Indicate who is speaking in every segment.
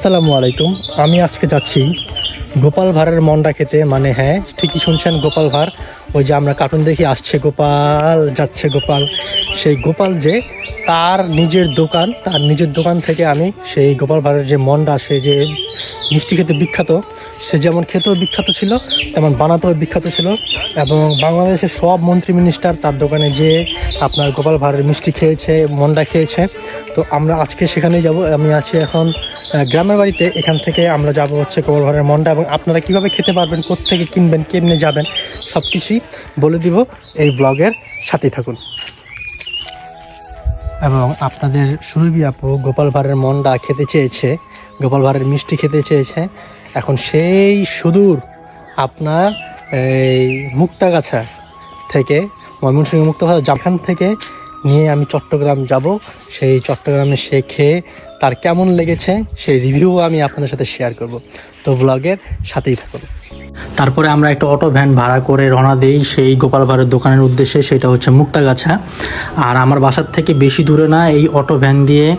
Speaker 1: আসসালামু আলাইকুম। আমি আজকে যাচ্ছি গোপাল ভাঁড়ের মন্ডা খেতে। মানে হ্যাঁ ঠিকই শুনছেন গোপাল ভাঁড়। ওই যে আমরা কার্টুন দেখি, আসছে গোপাল, যাচ্ছে গোপাল। সেই গোপাল যে তার নিজের দোকান, তার নিজের দোকান থেকে আমি সেই গোপাল ভাঁড়ের যে মন্ডা, সে যে মিষ্টি খেতে বিখ্যাত, সে যেমন খেতেও বিখ্যাত ছিল, তেমন বানাতেও বিখ্যাত ছিল। এবং বাংলাদেশের সব মন্ত্রী মিনিস্টার তার দোকানে যে আপনার গোপাল ভাঁড়ের মিষ্টি খেয়েছে, মন্ডা খেয়েছে। তো আমরা আজকে সেখানেই যাব। আমি আছি এখন গ্রামের বাড়িতে। এখান থেকে আমরা যাব হচ্ছে গোপাল ভাঁড়ের মন্ডা এবং আপনারা কীভাবে খেতে পারবেন থেকে কিনবেন, কেমনে যাবেন সব কিছুই বলে দিব এই ব্লগের সাথেই থাকুন। এবং আপনাদের সুরভি আপু গোপাল ভাঁড়ের মন্ডা খেতে চেয়েছে গোপাল ভাঁড়ের মিষ্টি খেতে চেয়েছে। এখন সেই সুদূর আপনার এই মুক্তাগাছা থেকে, ময়মনসিংহ মুক্তাগাছা, যেখান থেকে নিয়ে আমি চট্টগ্রাম যাব। সেই চট্টগ্রামে সে খেয়ে তার কেমন লেগেছে সেই রিভিউ আমি আপনাদের সাথে শেয়ার করব। তো ব্লগের সাথেই থাকুন। তারপরে আমরা একটা অটো ভ্যান ভাড়া করে রওনা দিই সেই গোপাল ভাঁড়ের দোকানের উদ্দেশ্যে, সেটা হচ্ছে মুক্তাগাছা। আর আমার বাসার থেকে বেশি দূরে না, এই অটো ভ্যান দিয়ে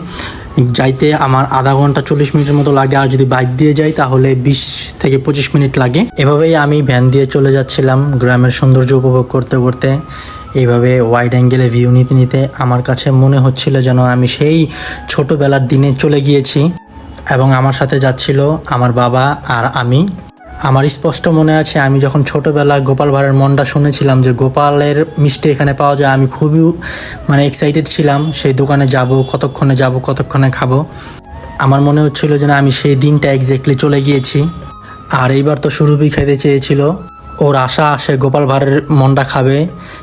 Speaker 1: যাইতে আমার আধা ঘণ্টা চল্লিশ মিনিটের মতো লাগে। আর যদি বাইক দিয়ে যাই, তাহলে বিশ থেকে পঁচিশ মিনিট লাগে। এভাবেই আমি ভ্যান দিয়ে চলে যাচ্ছিলাম গ্রামের সৌন্দর্য উপভোগ করতে করতে। এইভাবে ওয়াইড অ্যাঙ্গেলে ভিউ নিতে নিতে আমার কাছে মনে হচ্ছিল যেন আমি সেই ছোটোবেলার দিনে চলে গিয়েছি এবং আমার সাথে যাচ্ছিল আমার বাবা আর আমি। আমার স্পষ্ট মনে আছে, আমি যখন ছোটোবেলা গোপাল ভাঁড়ের মনটা শুনেছিলাম যে গোপালের মিষ্টি এখানে পাওয়া যায়, আমি খুবই মানে এক্সাইটেড ছিলাম, সেই দোকানে যাব, কতক্ষণে যাব, কতক্ষণে খাব। আমার মনে হচ্ছিল যেন আমি সেই দিনটা এক্স্যাক্টলি চলে গিয়েছি। আর এইবার তো সুরভি খেতে চেয়েছিল। ওর আশা, সে গোপাল ভাঁড়ের মনটা খাবে,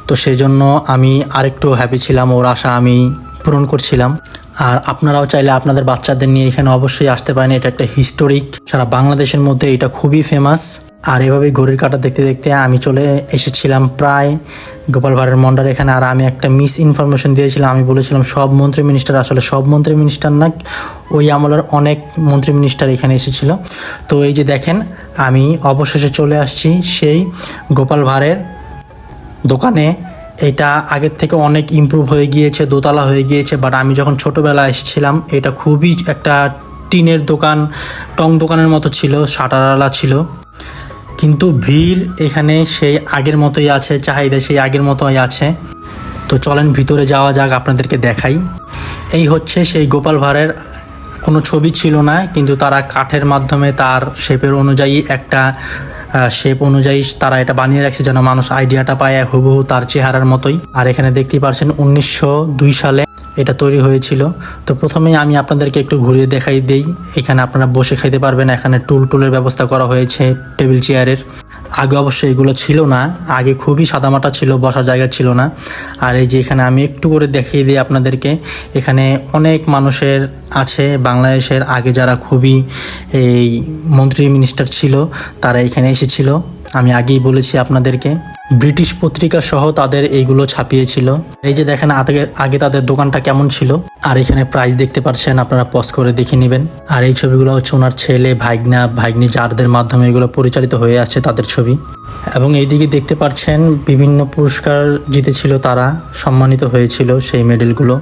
Speaker 1: তো সেই জন্য আমি আরেকটু হ্যাপি ছিলাম, ওর আশা আমি পূরণ করছিলাম। আর আপনারাও চাইলে আপনাদের বাচ্চাদের নিয়ে এখানে অবশ্যই আসতে পারেন, এটা একটা হিস্টোরিক সারা বাংলাদেশের মধ্যে এটা খুবই ফেমাস আর এভাবেই ঘড়ির কাটা দেখতে দেখতে আমি চলে এসেছিলাম প্রায় গোপাল ভাঁড়ের মন্ডার এখানে। আর আমি একটা মিস ইনফরমেশন দিয়েছিলাম, আমি বলেছিলাম, সব মন্ত্রী মিনিস্টার আসলে সব মন্ত্রী মিনিস্টার না, ওই আমলের অনেক মন্ত্রী মিনিস্টার এখানে এসেছিল। তো এই যে দেখেন, আমি অবশেষে চলে আসছি সেই গোপাল ভাঁড়ের দোকানে। এটা আগের থেকে অনেক ইমপ্রুভ হয়ে গিয়েছে, দোতলা হয়ে গিয়েছে বাট আমি যখন ছোটোবেলায় এসেছিলাম, এটা খুবই একটা টিনের দোকান, টং দোকানের মতো ছিল শাটারওয়ালা ছিল। কিন্তু ভিড় এখানে সেই আগের মতোই আছে, চাহিদা সেই আগের মতোই আছে। তো চলেন ভিতরে যাওয়া যাক, আপনাদেরকে দেখাই। এই হচ্ছে সেই গোপাল ভাঁড়ের, কোনো ছবি ছিল না, কিন্তু তারা কাঠের মাধ্যমে তার শেপের অনুযায়ী একটা শেপ অনুযায়ী তারা এটা বানিয়ে রাখছে যেন মানুষ আইডিয়াটা পায়, হুবহু তার চেহারার মতোই। আর এখানে দেখতেই পারছেন, উনিশশো দুই সালে এটা তৈরি হয়েছিল। তো প্রথমেই আমি আপনাদেরকে একটু ঘুরিয়ে দেখাই দেই। এখানে আপনারা বসে খাইতে পারবেন। এখানে টুল টুলের ব্যবস্থা করা হয়েছে টেবিল চেয়ারের। আগে অবশ্য এগুলো ছিল না। আগে খুবই সাদামাটা ছিল, বসার জায়গা ছিল না। আর এই যে এখানে আমি একটু করে দেখিয়ে দিই আপনাদেরকে। এখানে অনেক মানুষের আছে, বাংলাদেশের আগে যারা খুবই এই মন্ত্রী মিনিস্টার ছিল, তারা এখানে এসেছিল। আমি আগেই বলেছি আপনাদেরকে। ব্রিটিশ পত্রিকা সহ তাদের এইগুলো ছাপিয়েছিল। এই যে দেখেন, আগে আগে তাদের দোকানটা কেমন ছিল। আর এখানে প্রাইস দেখতে পাচ্ছেন, আপনারা পজ করে দেখে নেবেন। আর এই ছবিগুলো হচ্ছে ওনার ছেলে, ভাইগনা ভাগ্নি যারদের মাধ্যমে এগুলো পরিচালিত হয়ে আসছে তাদের ছবি। এবং এইদিকে দেখতে পাচ্ছেন, বিভিন্ন পুরস্কার জিতেছিল তারা, সম্মানিত হয়েছিল সেই মেডেলগুলো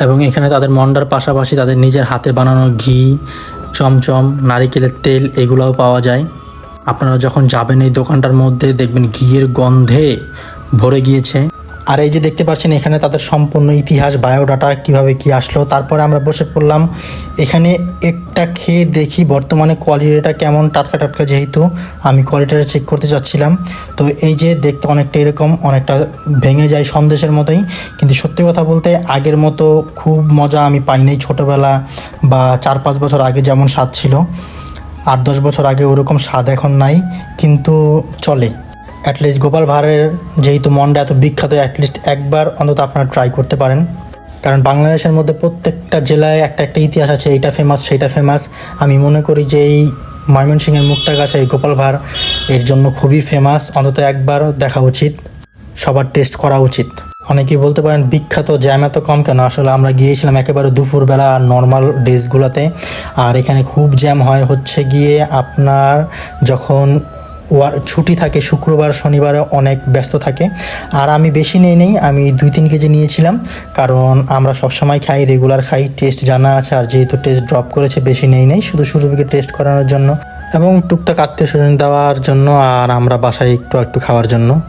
Speaker 1: এবং এখানে তাদের মন্ডার পাশাপাশি তাদের নিজের হাতে বানানো ঘি, চমচম, নারিকেলের তেল, এগুলোও পাওয়া যায়। আপনারা যখন যাবেন এই দোকানটার মধ্যে, দেখবেন ঘিয়ের গন্ধে ভরে গিয়েছে। আর এই যে দেখতে পাচ্ছেন, এখানে তাদের সম্পূর্ণ ইতিহাস, বায়োডাটা কীভাবে কি আসলো, তারপরে আমরা বসে পড়লাম। এখানে একটা খেয়ে দেখি বর্তমানে কোয়ালিটিটা কেমন, টাটকা টাটকা যেহেতু, আমি কোয়ালিটিটা চেক করতে চাচ্ছিলাম তো এই যে দেখতে অনেকটা এরকম, অনেকটা ভেঙে যায় সন্দেশের মতোই। কিন্তু সত্যি কথা বলতে, আগের মতো খুব মজা আমি পাইনি ছোটোবেলা বা চার পাঁচ বছর আগে যেমন স্বাদ ছিল। আট দশ বছর আগে ওরকম স্বাদ এখন নাই, কিন্তু চলে। অ্যাটলিস্ট গোপাল ভাঁড়ের যেহেতু মনটা এত বিখ্যাত অ্যাটলিস্ট একবার অন্তত আপনারা ট্রাই করতে পারেন। কারণ বাংলাদেশের মধ্যে প্রত্যেকটা জেলায় একটা একটা ইতিহাস আছে, এইটা ফেমাস সেইটা ফেমাস আমি মনে করি যে এই ময়মনসিংহের মুক্তাগাছা, এই গোপাল ভাঁড়, এর জন্য খুবই ফেমাস অন্তত একবার দেখা উচিত, সবার টেস্ট করা উচিত। অনেকেই বলতে পারেন বিখ্যাত জ্যাম এত কম কেন? আসলে আমরা গিয়েছিলাম একেবারে দুপুরবেলা নর্মাল ডেজগুলোতে আর এখানে খুব জ্যাম হয়। হচ্ছে গিয়ে আপনার যখন ছুটি থাকে শুক্রবার, শনিবারে অনেক ব্যস্ত থাকে। আর আমি বেশি নেই নেই। আমি দুই তিন কেজি নিয়েছিলাম। কারণ আমরা সবসময় খাই রেগুলার খাই। টেস্ট জানা আছে। আর যেহেতু টেস্ট ড্রপ করেছে, বেশি নেই নেই। শুধু শুরু সুরভিকে টেস্ট করানোর জন্য। এবং টুকটাক আত্মীয় স্বজন দেওয়ার জন্য। আর আমরা বাসায় একটু একটু খাওয়ার জন্য।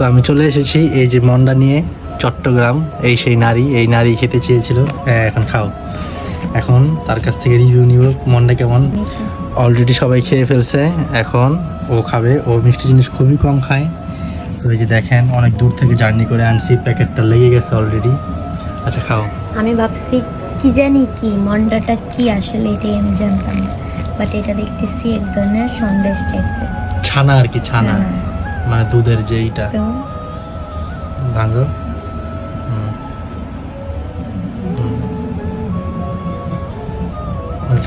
Speaker 1: তো আমি চলে এসেছি এই যে মন্ডা নিয়ে চট্টগ্রাম এই সেই নারী এই নারী খেতে চেয়েছিল। হ্যাঁ, এখন খাও। এখন তার কাছ থেকে রিভিউ নিব মন্ডা কেমন? অলরেডি সবাই খেয়ে ফেলছে এখন ও খাবে। ও মিষ্টি জিনিস খুবই কম খায়। তো এই যে দেখেন অনেক দূর থেকে জার্নি করে আনছি প্যাকেটটা লেগে গেছে অলরেডি আচ্ছা খাও।
Speaker 2: আমি ভাবছি কি জানি কি মন্ডাটা কি আসলে এটাই আমি জানতাম বাট এটা দেখতেছি এক ধরনের সন্দেশ টাইপসের
Speaker 1: ছানা আর কি ছানা। মানে দুধের যে এইটা। ভাঙো। হুম।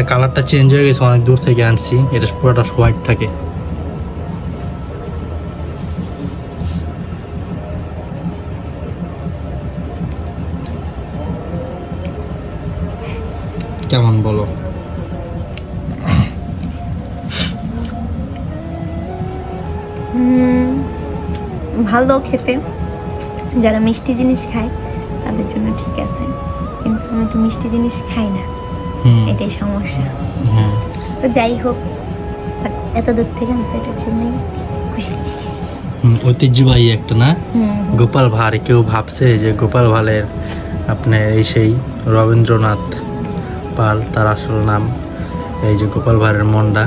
Speaker 1: কালারটা চেঞ্জ হয়ে গেছে অনেক দূর থেকে আনছি। এটা পুরোটা হোয়াইট থাকে। কেমন বলো?
Speaker 2: হুম, ভালো খেতে। যারা মিষ্টি জিনিস খায় তাদের জন্য ঠিক আছে। কিন্তু আমি তো মিষ্টি জিনিস খাই না। এটাই সমস্যা।
Speaker 1: হ্যাঁ।
Speaker 2: তো যাই হোক এত দূর থেকে আনছে এটার জন্যই খুশি।
Speaker 1: ঐতিহ্যবাহী একটা না? গোপাল ভাঁড় কেউ ভাবছে যে গোপাল ভাঁড়ের আপনার এই সেই রবীন্দ্রনাথ পাল তার আসল নাম এই যে গোপাল ভাঁড়ের মন্ডা।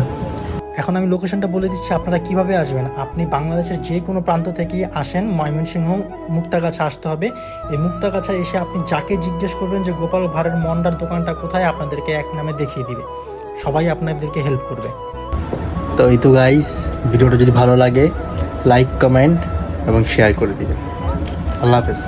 Speaker 1: এখন আমি লোকেশনটা বলে দিচ্ছি, আপনারা কীভাবে আসবেন? আপনি বাংলাদেশের যে কোনো প্রান্ত থেকেই আসেন, ময়মনসিংহ, মুক্তাগাছা আসতে হবে। এই মুক্তাগাছা এসে আপনি যাকে জিজ্ঞেস করবেন যে, গোপাল ভাঁড়ের মন্ডার দোকানটা কোথায়? আপনাদেরকে এক নামে দেখিয়ে দিবে। সবাই আপনাদেরকে হেল্প করবে। তো এই তো গাইস ভিডিওটা যদি ভালো লাগে লাইক কমেন্ট এবং শেয়ার করে দিবেন। আল্লাহ হাফেজ।